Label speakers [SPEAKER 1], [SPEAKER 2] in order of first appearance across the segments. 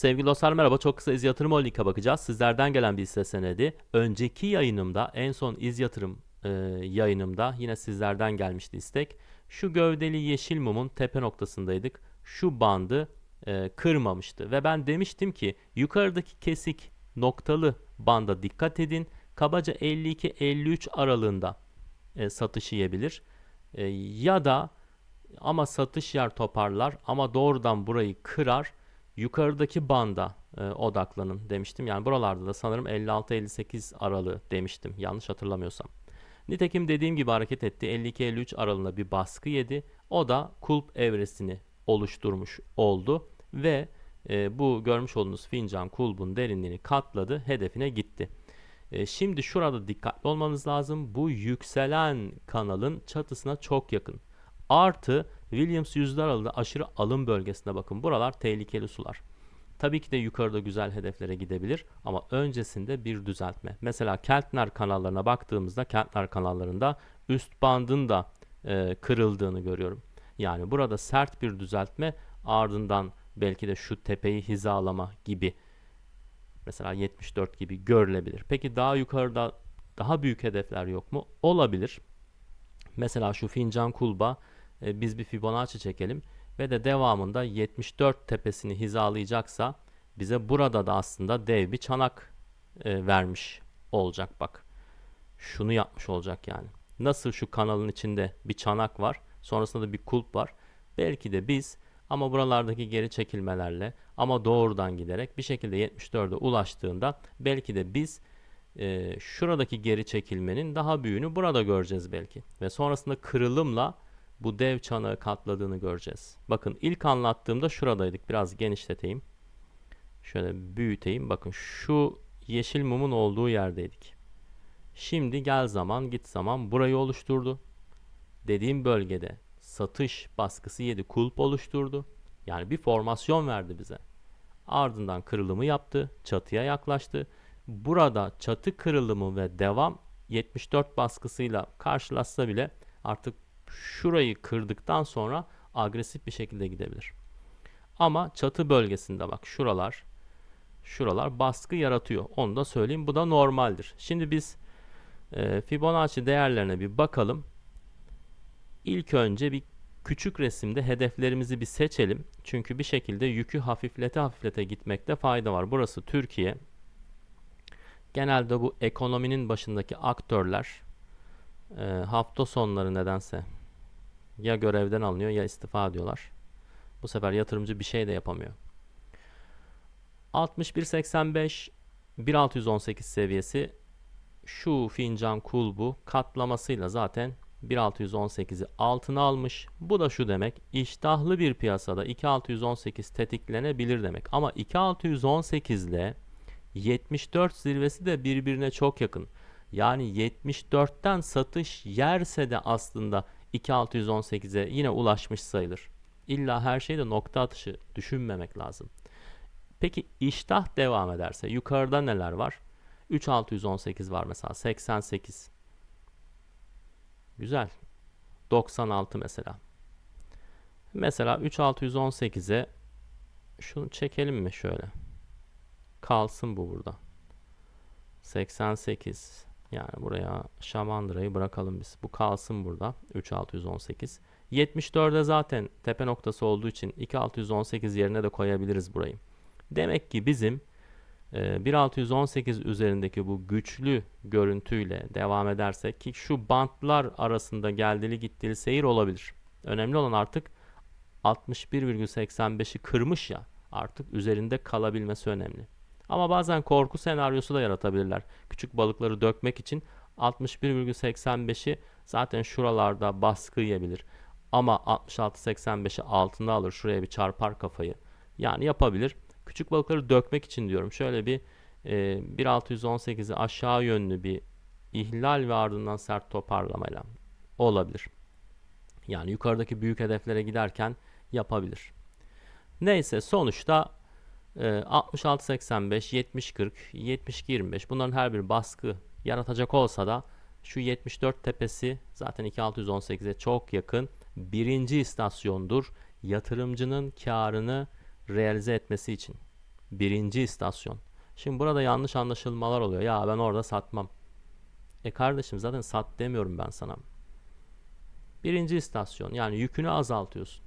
[SPEAKER 1] Sevgili dostlar merhaba. Çok kısa iz yatırım holding'e bakacağız. Sizlerden gelen bir hisse senedi. Önceki yayınımda en son iz yatırım e, yayınımda yine sizlerden gelmişti istek. Şu gövdeli yeşil mumun tepe noktasındaydık. Şu bandı e, kırmamıştı. Ve ben demiştim ki yukarıdaki kesik noktalı banda dikkat edin. Kabaca 52-53 aralığında e, satış yiyebilir. E, ya da ama satış yer toparlar ama doğrudan burayı kırar yukarıdaki banda e, odaklanın demiştim. Yani buralarda da sanırım 56-58 aralığı demiştim yanlış hatırlamıyorsam. Nitekim dediğim gibi hareket etti. 52-53 aralığında bir baskı yedi. O da kulp evresini oluşturmuş oldu ve e, bu görmüş olduğunuz fincan kulbun derinliğini katladı, hedefine gitti. E, şimdi şurada dikkatli olmanız lazım. Bu yükselen kanalın çatısına çok yakın. Artı Williams yüzler aralığında aşırı alım bölgesine bakın. Buralar tehlikeli sular. Tabii ki de yukarıda güzel hedeflere gidebilir ama öncesinde bir düzeltme. Mesela Keltner kanallarına baktığımızda Keltner kanallarında üst bandın da e, kırıldığını görüyorum. Yani burada sert bir düzeltme ardından belki de şu tepeyi hizalama gibi mesela 74 gibi görülebilir. Peki daha yukarıda daha büyük hedefler yok mu? Olabilir. Mesela şu fincan kulba e, biz bir Fibonacci çekelim ve de devamında 74 tepesini hizalayacaksa bize burada da aslında dev bir çanak e, vermiş olacak bak. Şunu yapmış olacak yani. Nasıl şu kanalın içinde bir çanak var, sonrasında da bir kulp var. Belki de biz ama buralardaki geri çekilmelerle ama doğrudan giderek bir şekilde 74'e ulaştığında belki de biz e, şuradaki geri çekilmenin daha büyüğünü burada göreceğiz belki. Ve sonrasında kırılımla bu dev çanağı katladığını göreceğiz. Bakın ilk anlattığımda şuradaydık. Biraz genişleteyim. Şöyle büyüteyim. Bakın şu yeşil mumun olduğu yerdeydik. Şimdi gel zaman git zaman burayı oluşturdu. Dediğim bölgede satış baskısı yedi kulp oluşturdu. Yani bir formasyon verdi bize. Ardından kırılımı yaptı. Çatıya yaklaştı. Burada çatı kırılımı ve devam 74 baskısıyla karşılaşsa bile artık şurayı kırdıktan sonra agresif bir şekilde gidebilir. Ama çatı bölgesinde bak şuralar şuralar baskı yaratıyor. Onu da söyleyeyim. Bu da normaldir. Şimdi biz e, Fibonacci değerlerine bir bakalım. İlk önce bir küçük resimde hedeflerimizi bir seçelim. Çünkü bir şekilde yükü hafiflete hafiflete gitmekte fayda var. Burası Türkiye. Genelde bu ekonominin başındaki aktörler e, hafta sonları nedense ya görevden alınıyor ya istifa diyorlar. Bu sefer yatırımcı bir şey de yapamıyor. 61.85 1618 seviyesi şu fincan kulbu katlamasıyla zaten 1618'i altına almış. Bu da şu demek iştahlı bir piyasada 2618 tetiklenebilir demek. Ama 2618 ile 74 zirvesi de birbirine çok yakın. Yani 74'ten satış yerse de aslında 2618'e yine ulaşmış sayılır. İlla her şeyde nokta atışı düşünmemek lazım. Peki iştah devam ederse yukarıda neler var? 3618 var mesela 88. Güzel. 96 mesela. Mesela 3618'e şunu çekelim mi şöyle? Kalsın bu burada. 88 yani buraya Şamandıra'yı bırakalım biz. Bu kalsın burada. 3618. 74'de zaten tepe noktası olduğu için 2618 yerine de koyabiliriz burayı. Demek ki bizim e, 1618 üzerindeki bu güçlü görüntüyle devam edersek ki şu bantlar arasında geldili gittili seyir olabilir. Önemli olan artık 61,85'i kırmış ya artık üzerinde kalabilmesi önemli. Ama bazen korku senaryosu da yaratabilirler. Küçük balıkları dökmek için 61,85'i zaten şuralarda baskı yiyebilir. Ama 66-85'i altında alır. Şuraya bir çarpar kafayı. Yani yapabilir. Küçük balıkları dökmek için diyorum. Şöyle bir e, 1618'i aşağı yönlü bir ihlal ve ardından sert toparlamayla olabilir. Yani yukarıdaki büyük hedeflere giderken yapabilir. Neyse sonuçta 66-85, 70-40, 72-25 bunların her bir baskı yaratacak olsa da şu 74 tepesi zaten 2618'e çok yakın birinci istasyondur yatırımcının karını realize etmesi için. Birinci istasyon. Şimdi burada yanlış anlaşılmalar oluyor. Ya ben orada satmam. E kardeşim zaten sat demiyorum ben sana. Birinci istasyon yani yükünü azaltıyorsun.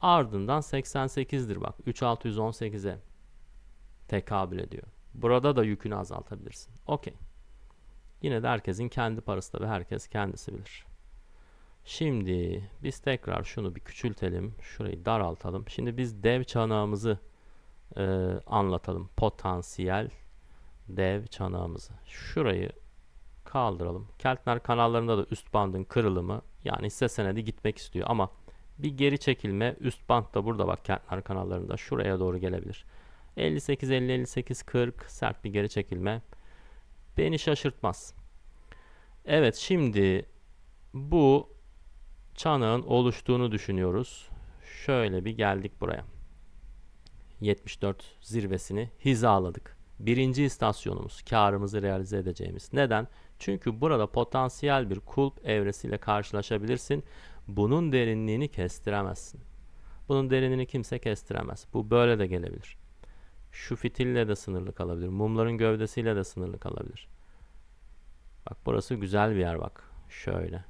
[SPEAKER 1] Ardından 88'dir bak. 3618'e tekabül ediyor. Burada da yükünü azaltabilirsin. Okey. Yine de herkesin kendi parası tabii herkes kendisi bilir. Şimdi biz tekrar şunu bir küçültelim. Şurayı daraltalım. Şimdi biz dev çanağımızı e, anlatalım. Potansiyel dev çanağımızı. Şurayı kaldıralım. Keltner kanallarında da üst bandın kırılımı yani hisse senedi gitmek istiyor ama bir geri çekilme üst band da burada bak Keltner kanallarında şuraya doğru gelebilir. 58 50 58 40 sert bir geri çekilme beni şaşırtmaz. Evet şimdi bu çanağın oluştuğunu düşünüyoruz. Şöyle bir geldik buraya. 74 zirvesini hizaladık. Birinci istasyonumuz karımızı realize edeceğimiz. Neden? Çünkü burada potansiyel bir kulp evresiyle karşılaşabilirsin. Bunun derinliğini kestiremezsin. Bunun derinliğini kimse kestiremez. Bu böyle de gelebilir. Şu fitille de sınırlı kalabilir. Mumların gövdesiyle de sınırlı kalabilir. Bak burası güzel bir yer bak. Şöyle.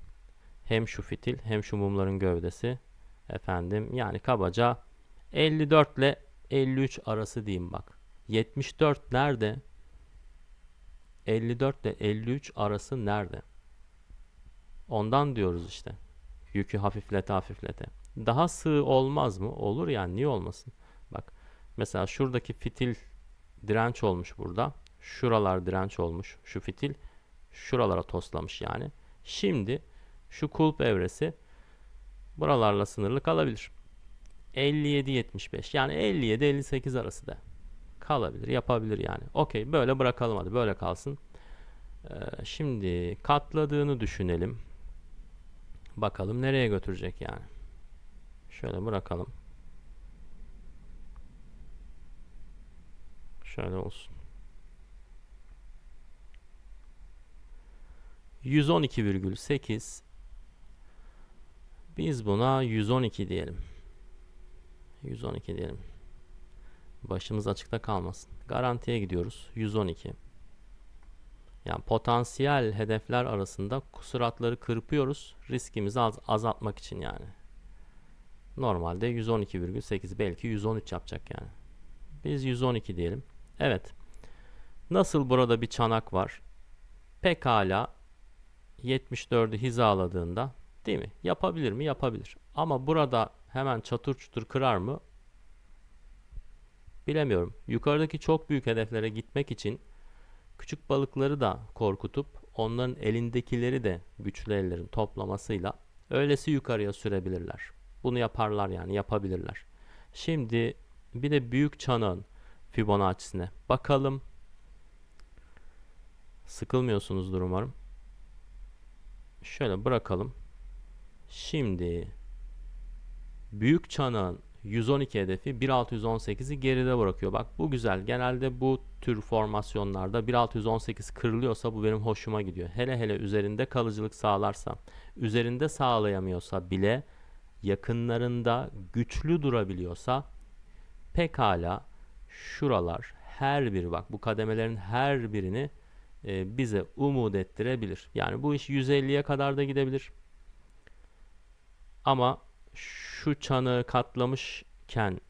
[SPEAKER 1] Hem şu fitil hem şu mumların gövdesi. Efendim yani kabaca 54 ile 53 arası diyeyim bak. 74 nerede? 54 ile 53 arası nerede? Ondan diyoruz işte. Yükü hafiflete hafiflete. Daha sığ olmaz mı? Olur yani niye olmasın? Bak mesela şuradaki fitil direnç olmuş burada. Şuralar direnç olmuş. Şu fitil şuralara toslamış yani. Şimdi şu kulp evresi buralarla sınırlı kalabilir. 57-75 yani 57-58 arası da kalabilir yapabilir yani. Okey böyle bırakalım hadi böyle kalsın. Ee, şimdi katladığını düşünelim. Bakalım nereye götürecek yani. Şöyle bırakalım. Şöyle olsun. 112,8 biz buna 112 diyelim. 112 diyelim. Başımız açıkta kalmasın. Garantiye gidiyoruz. 112. Yani potansiyel hedefler arasında kusuratları kırpıyoruz. Riskimizi az, azaltmak için yani. Normalde 112,8 belki 113 yapacak yani. Biz 112 diyelim. Evet. Nasıl burada bir çanak var? Pekala 74'ü hizaladığında değil mi? Yapabilir mi? Yapabilir. Ama burada hemen çatır çutur kırar mı? Bilemiyorum. Yukarıdaki çok büyük hedeflere gitmek için küçük balıkları da korkutup onların elindekileri de güçlü ellerin toplamasıyla öylesi yukarıya sürebilirler. Bunu yaparlar yani yapabilirler. Şimdi bir de büyük çanağın Fibonacci'sine bakalım. Sıkılmıyorsunuzdur umarım. Şöyle bırakalım. Şimdi büyük çanağın 112 hedefi 1618'i geride bırakıyor. Bak bu güzel. Genelde bu tür formasyonlarda 1618 kırılıyorsa bu benim hoşuma gidiyor. Hele hele üzerinde kalıcılık sağlarsa, üzerinde sağlayamıyorsa bile yakınlarında güçlü durabiliyorsa pekala şuralar her biri bak bu kademelerin her birini e, bize umut ettirebilir. Yani bu iş 150'ye kadar da gidebilir. Ama şu çanı katlamışken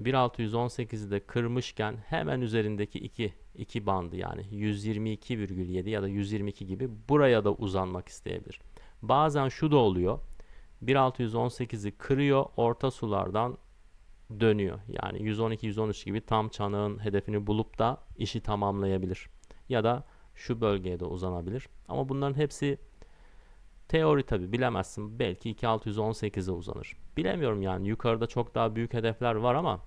[SPEAKER 1] 1618'i de kırmışken hemen üzerindeki iki iki bandı yani 122,7 ya da 122 gibi buraya da uzanmak isteyebilir. Bazen şu da oluyor. 1618'i kırıyor, orta sulardan dönüyor. Yani 112-113 gibi tam çanağın hedefini bulup da işi tamamlayabilir. Ya da şu bölgeye de uzanabilir. Ama bunların hepsi Teori tabi bilemezsin. Belki 2618'e uzanır. Bilemiyorum yani yukarıda çok daha büyük hedefler var ama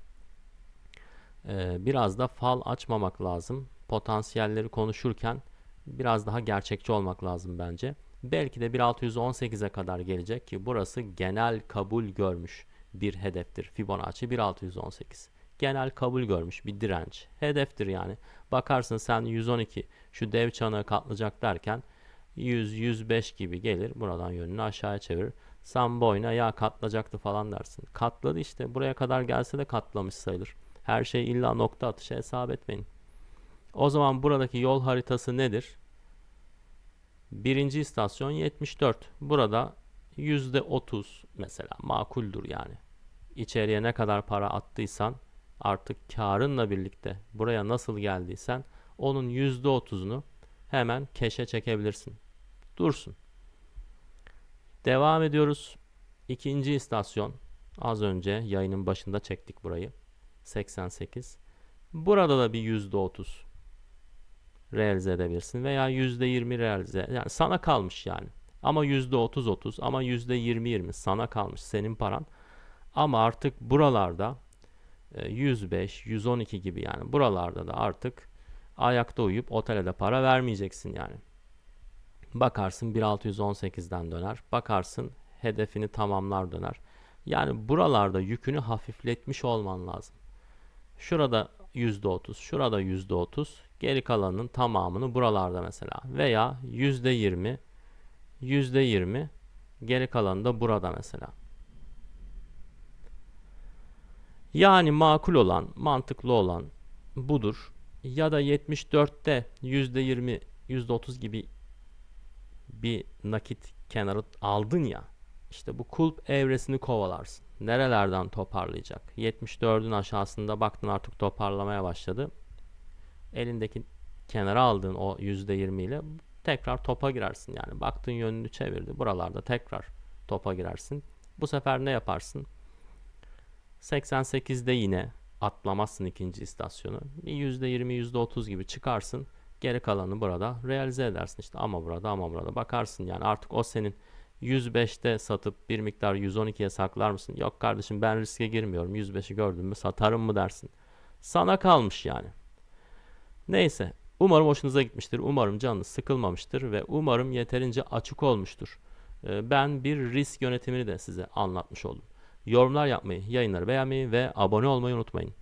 [SPEAKER 1] e, biraz da fal açmamak lazım. Potansiyelleri konuşurken biraz daha gerçekçi olmak lazım bence. Belki de 1618'e kadar gelecek ki burası genel kabul görmüş bir hedeftir. Fibonacci 1618. Genel kabul görmüş bir direnç. Hedeftir yani. Bakarsın sen 112 şu dev çanağı katlayacak derken 100-105 gibi gelir. Buradan yönünü aşağıya çevirir. Sen boyuna ya katlayacaktı falan dersin. Katladı işte. Buraya kadar gelse de katlamış sayılır. Her şey illa nokta atışı hesap etmeyin. O zaman buradaki yol haritası nedir? Birinci istasyon 74. Burada %30 mesela makuldür yani. İçeriye ne kadar para attıysan artık karınla birlikte buraya nasıl geldiysen onun %30'unu hemen keşe çekebilirsin. Dursun. Devam ediyoruz. İkinci istasyon. Az önce yayının başında çektik burayı. 88. Burada da bir %30 realize edebilirsin veya %20 realize. Yani sana kalmış yani. Ama %30 30 ama %20 20 sana kalmış senin paran. Ama artık buralarda e, 105, 112 gibi yani buralarda da artık ayakta uyuyup otele de para vermeyeceksin yani. Bakarsın 1618'den döner. Bakarsın hedefini tamamlar döner. Yani buralarda yükünü hafifletmiş olman lazım. Şurada %30, şurada %30, geri kalanının tamamını buralarda mesela veya %20, %20, geri kalanı da burada mesela. Yani makul olan, mantıklı olan budur. Ya da 74'te %20, %30 gibi bir nakit kenarı aldın ya. İşte bu kulp evresini kovalarsın. Nerelerden toparlayacak? 74'ün aşağısında baktın artık toparlamaya başladı. Elindeki kenara aldığın o %20 ile tekrar topa girersin. Yani baktığın yönünü çevirdi. Buralarda tekrar topa girersin. Bu sefer ne yaparsın? 88'de yine atlamazsın ikinci istasyonu. Bir %20, %30 gibi çıkarsın. Geri kalanı burada realize edersin işte ama burada ama burada bakarsın yani artık o senin 105'te satıp bir miktar 112'ye saklar mısın? Yok kardeşim ben riske girmiyorum 105'i gördüm mü satarım mı dersin. Sana kalmış yani. Neyse umarım hoşunuza gitmiştir. Umarım canınız sıkılmamıştır ve umarım yeterince açık olmuştur. Ee, Ben bir risk yönetimini de size anlatmış oldum. Yorumlar yapmayı, yayınları beğenmeyi ve abone olmayı unutmayın.